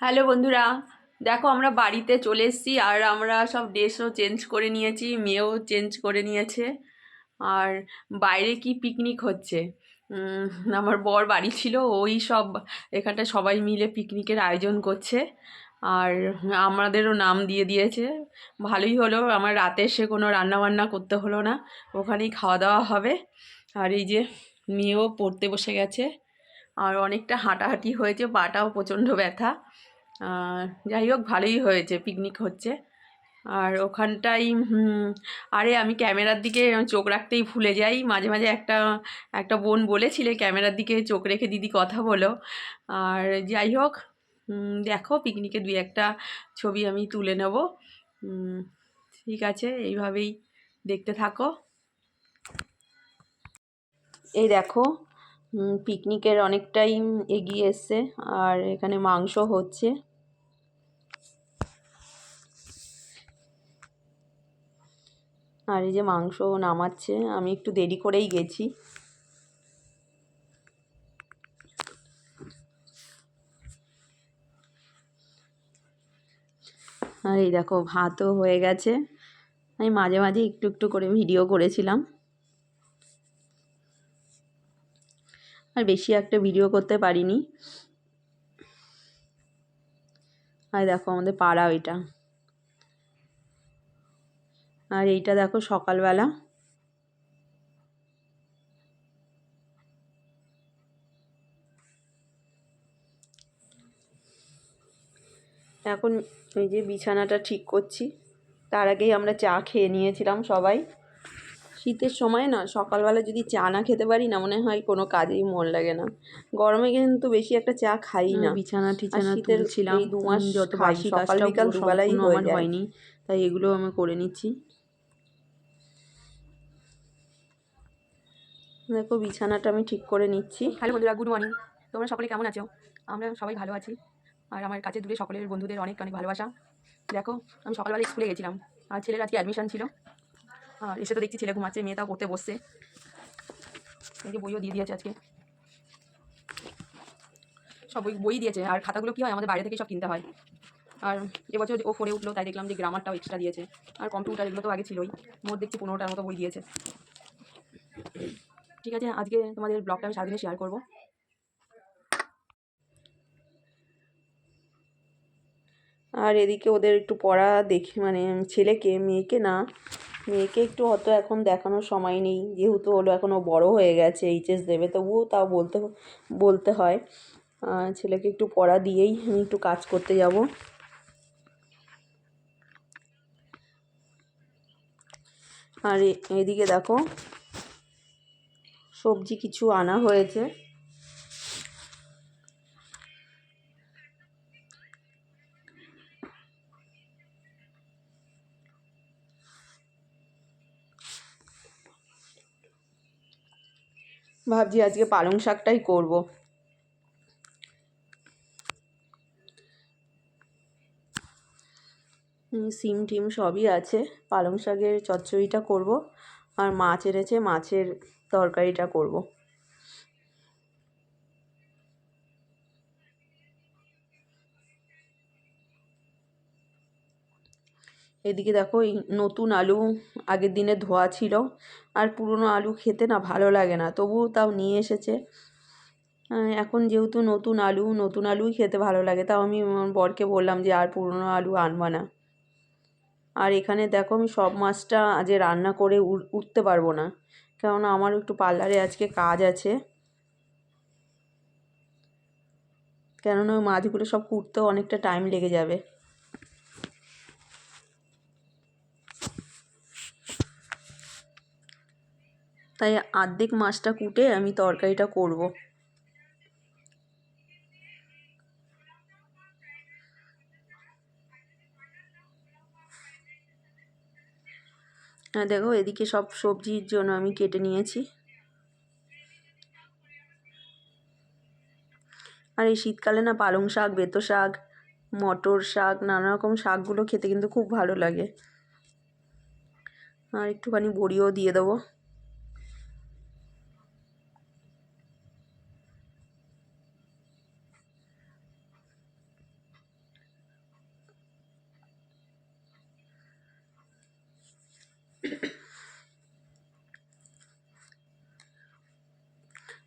Hello বন্ধুরা, দেখো আমরা বাড়িতে চলে এসেছি আর আমরা সব ড্রেসও চেঞ্জ করে নিয়েছি, মেয়েও চেঞ্জ করে নিয়েছে। আর বাইরে কি পিকনিক হচ্ছে? আমার বর বাড়ি ছিল, ওই সব এখানটায় সবাই মিলে পিকনিকের আয়োজন করছে। আর আমাদেরও নাম দিয়ে দিয়েছে। ভালোই হলো, আমার রাতে এসে কোনো রান্নাবান্না করতে হলো না, ওখানেই খাওয়া দাওয়া হবে। আর এই যে মেয়েও পড়তে বসে গেছে, আর অনেকটা হাঁটাহাঁটি হয়েছে, পাটাও প্রচণ্ড ব্যথা। যাই হোক, ভালোই হয়েছে পিকনিক হচ্ছে। আর ওখানটাই আরে আমি ক্যামেরার দিকে চোখ রাখতেই ভুলে যাই। মাঝে মাঝে একটা একটা বোন বলেছিলে, ক্যামেরার দিকে চোখ রেখে দিদি কথা বলো। আর যাই হোক দেখো পিকনিকে দুই একটা ছবি আমি তুলে নেব। ঠিক আছে, এইভাবেই দেখতে থাকো। এই দেখো পিকনিকের অনেকটাই এগিয়ে এসছে, আর এখানে মাংস হচ্ছে। আর এই যে মাংস নামাচ্ছে, আমি একটু দেরি করেই গেছি। আর এই দেখো, ভাতও হয়ে গেছে। আমি মাঝে মাঝে একটু একটু করে ভিডিও করেছিলাম। আর বেশি একটা ভিডিও করতে পারিনি। আর দেখো আমাদের পাড়া ওইটা। আর এইটা দেখো সকালবেলা। এখন এই যে বিছানাটা ঠিক করছি, তার আগেই আমরা চা খেয়ে নিয়েছিলাম সবাই। শীতের সময় না সকালবেলা যদি চা না খেতে পারি না মনে হয় কোনো কাজেই মন লাগে না। গরমে কিন্তু বেশি একটা চা খাই না বিছানা টিছানা শীতের তুলছিলাম এই দু মাস যত বাসি সকাল বিকাল দুবেলাই আমার হয়নি তাই এগুলো আমি করে নিচ্ছি। দেখো বিছানাটা আমি ঠিক করে নিচ্ছি। হ্যালো বন্ধুরা গুড মর্নিং তোমরা সকলে কেমন আছো? আমরা সবাই ভালো আছি। আর আমার কাছে দূরে সকলের বন্ধুদের অনেক অনেক ভালোবাসা। দেখো আমি সকালবেলা স্কুলে গেছিলাম। আর ছেলের আজকে অ্যাডমিশন ছিল। আর এসে তো দেখছি ছেলে ঘুমাচ্ছে, মেয়ে তাও পড়তে বসছে। এই যে বইও দিয়ে দিয়েছে আজকে। সব বই বই দিয়েছে। আর খাতাগুলো কী হয়? আমাদের বাইরে থেকে সব কিনতে হয়। আর এবছর ও ফোরে উঠল, তাই দেখলাম যে গ্রামারটাও এক্সট্রা দিয়েছে। আর কম্পিউটার এগুলো তো আগে ছিলই। মোট দেখছি পনেরোটার মতো বই দিয়েছে। ঠিক আছে, আজকে তোমাদের ব্লগটা আমি সারাদিনে শেয়ার করব। আর এদিকে ওদের একটু পড়া দেখি মানে ছেলেকে, মেয়েকে না। মেয়েকে একটু হয়তো এখন দেখানোর সময় নেই। যেহেতু হলো এখনও বড় হয়ে গেছে এইচএস দেবে, তবুও তাও বলতে বলতে হয়। ছেলেকে একটু পড়া দিয়েই আমি একটু কাজ করতে যাব। আর এদিকে দেখো, সবজি কিছু আনা হয়েছে। ভাবছি আজকে পালং শাকটাই করব। সিম টিম সবই আছে, পালং শাকের চচ্চড়িটা করব, আর মাছ এনেছে, মাছের তরকারিটা করব। এদিকে দেখো, এই নতুন আলু আগের দিনে ধোয়া ছিল। আর পুরনো আলু খেতে না ভালো লাগে না, তবুও তাও নিয়ে এসেছে। এখন যেহেতু নতুন আলু, নতুন আলুই খেতে ভালো লাগে, তাও আমি বরকে বললাম যে আর পুরনো আলু আনবা না। আর এখানে দেখো, আমি সব মাছটা আজ রান্না করে উঠ- উঠতে পারব না, কেননা আমার একটু পার্লারে আজকে কাজ আছে। কেননা ওই মাছগুলো সব কুটতেও অনেকটা টাইম লেগে যাবে। তাই আর্ধেক মাছটা কুটে আমি তরকারিটা করব। হ্যাঁ দেখো এদিকে সব সবজির জন্য আমি কেটে নিয়েছি। আর এই শীতকালে না পালং শাক, বেতো শাক, মটর শাক, নানা রকম শাকগুলো খেতে কিন্তু খুব ভালো লাগে। আর একটুখানি বড়িও দিয়ে দেবো।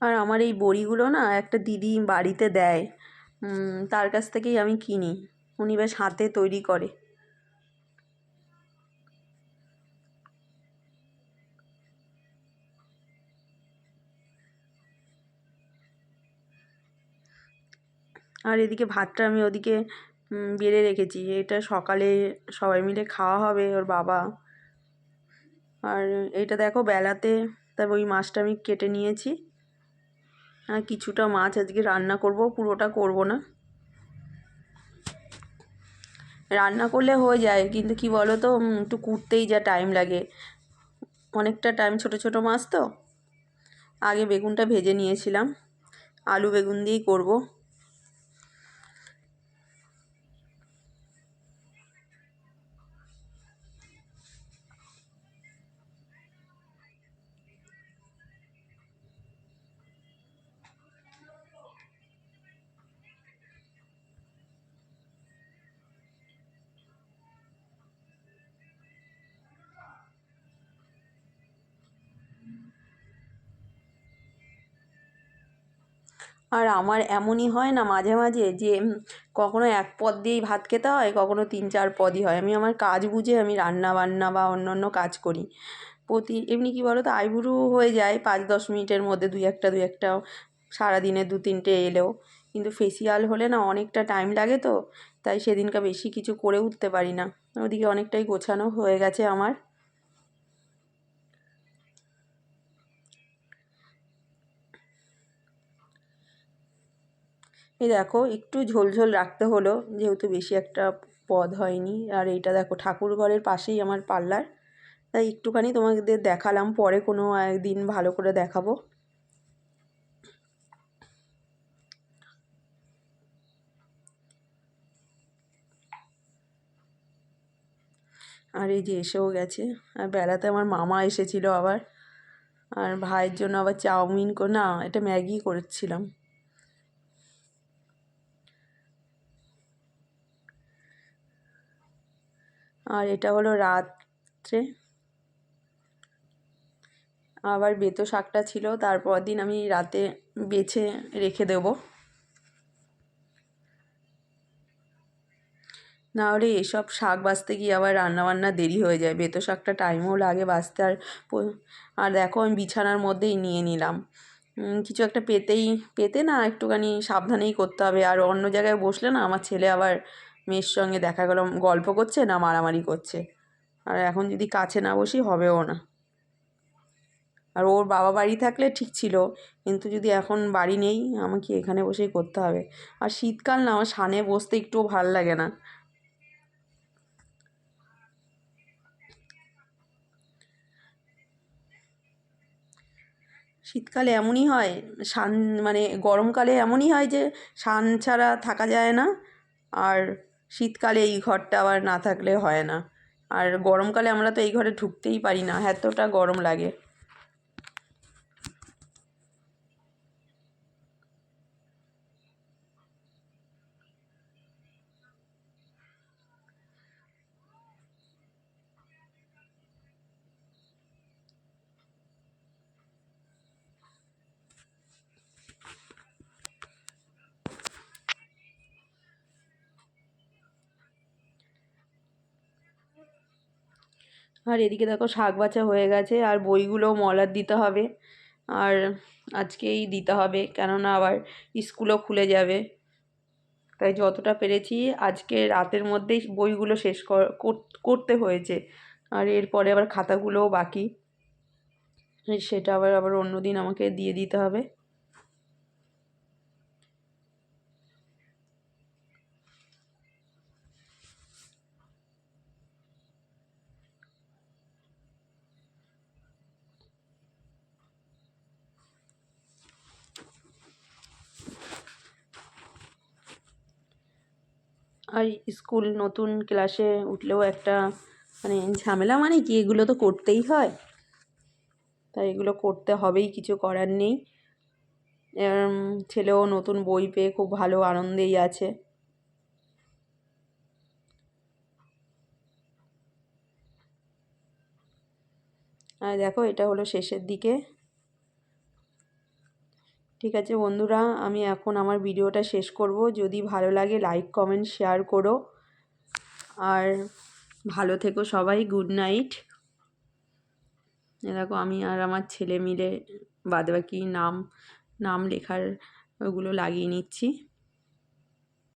আর আমার এই বড়িগুলো না একটা দিদি বাড়িতে দেয়। তার কাছ থেকেই আমি কিনি। উনি বেশ হাতে তৈরি করে। আর এদিকে ভাতটা আমি ওদিকে বেড়ে রেখেছি। এটা সকালে সবাই মিলে খাওয়া হবে ওর বাবা। আর এটা দেখো বেলাতে তারপর ওই মাছটা আমি কেটে নিয়েছি। কিছুটা মাছ আজকে রান্না করব, পুরোটা করব না। রান্না করলে হয়ে যায়, কিন্তু কি বলো তো একটু কুটতেই যা টাইম লাগে। অনেকটা টাইম ছোট ছোট মাছ তো। আগে বেগুনটা ভেজে নিয়েছিলাম। আলু বেগুন দিয়েই করব। আর আমার এমনই হয় না মাঝে মাঝে যে কখনো এক পদ দিয়েই ভাত খেতে হয়, কখনো তিন চার পদই হয়। আমি আমার কাজ বুঝে আমি রান্না বান্না বা অন্য অন্য কাজ করি। প্রতি, এমনি কী বলো তো আইবুড়ো হয়ে যায় পাঁচ দশ মিনিটের মধ্যে দুই একটা দুই একটা, সারাদিনে দু তিনটে এলেও। কিন্তু ফেসিয়াল হলে না অনেকটা টাইম লাগে তো, তাই সেদিনকা বেশি কিছু করে উঠতে পারি না। ওদিকে অনেকটাই গোছানো হয়ে গেছে আমার। এই দেখো, একটু ঝোল ঝোল রাখতে হলো, যেহেতু বেশি একটা পদ হয়নি। আর এইটা দেখো, ঠাকুর ঘরের পাশেই আমার পার্লার। তাই একটুখানি তোমাদের দেখালাম, পরে কোনো একদিন ভালো করে দেখাবো। আর এই যে এসেও গেছে। আর বেলাতে আমার মামা এসেছিল আবার। আর ভাইয়ের জন্য আবার চাউমিন না, এটা ম্যাগি করেছিলাম। আর এটা হলো রাত্রে। আবার বেতো শাকটা ছিল, তারপর দিন আমি রাতে বেছে রেখে দেবো। না হলে এসব শাক বাছতে গিয়ে আবার রান্নাবান্না দেরি হয়ে যায়। বেতো শাকটা টাইমও লাগে বাছতে আর আর দেখো আমি বিছানার মধ্যেই নিয়ে নিলাম। কিছু একটা পেতেই, পেতে না একটুখানি সাবধানেই করতে হবে। আর অন্য জায়গায় বসলে না আমার ছেলে আবার মেয়ের সঙ্গে দেখা গেল, গল্প করছে না মারামারি করছে। আর এখন যদি কাছে না বসি হবেও না। আর ওর বাবা বাড়ি থাকলে ঠিক ছিল, কিন্তু যদি এখন বাড়ি নেই, আমাকে এখানে বসেই করতে হবে। আর শীতকাল না, আমার সানে বসতে একটুও ভালো লাগে না। শীতকালে এমনই হয়, সান মানে গরমকালে এমনই হয় যে সান ছাড়া থাকা যায় না। আর শীতকালে এই ঘরটা আবার না থাকলে হয় না। আর গরমকালে আমরা তো এই ঘরে ঢুকতেই পারি না, এতটা গরম লাগে। আর এদিকে দেখো শাক বাছা হয়ে গেছে, আর বইগুলোও মলার দিতে হবে। আর আজকেই দিতে হবে, কেননা আবার স্কুলও খুলে যাবে। তাই যতটা পেরেছি আজকে রাতের মধ্যেই বইগুলো শেষ কর- কর- করতে হয়েছে। আর এরপরে আবার খাতাগুলোও বাকি। সেটা আবার আবার অন্য দিন আমাকে দিয়ে দিতে হবে। আর স্কুল নতুন ক্লাসে উঠলেও একটা মানে ঝামেলা মানে কি? এগুলো তো করতেই হয়। তাই এগুলো করতে হবেই, কিছু করার নেই। ছেলেও নতুন বই পেয়ে খুব ভালো আনন্দেই আছে। আর দেখো, এটা হলো শেষের দিকে। ঠিক আছে বন্ধুরা, আমি এখন আমার ভিডিওটা শেষ করব। যদি ভালো লাগে লাইক, কমেন্ট, শেয়ার করো। আর ভালো থেকো সবাই, গুড নাইট। দেখো, আমি আর আমার ছেলে মিলে বাদবাকি নাম নাম লেখার ওগুলো লাগিয়ে নিচ্ছি।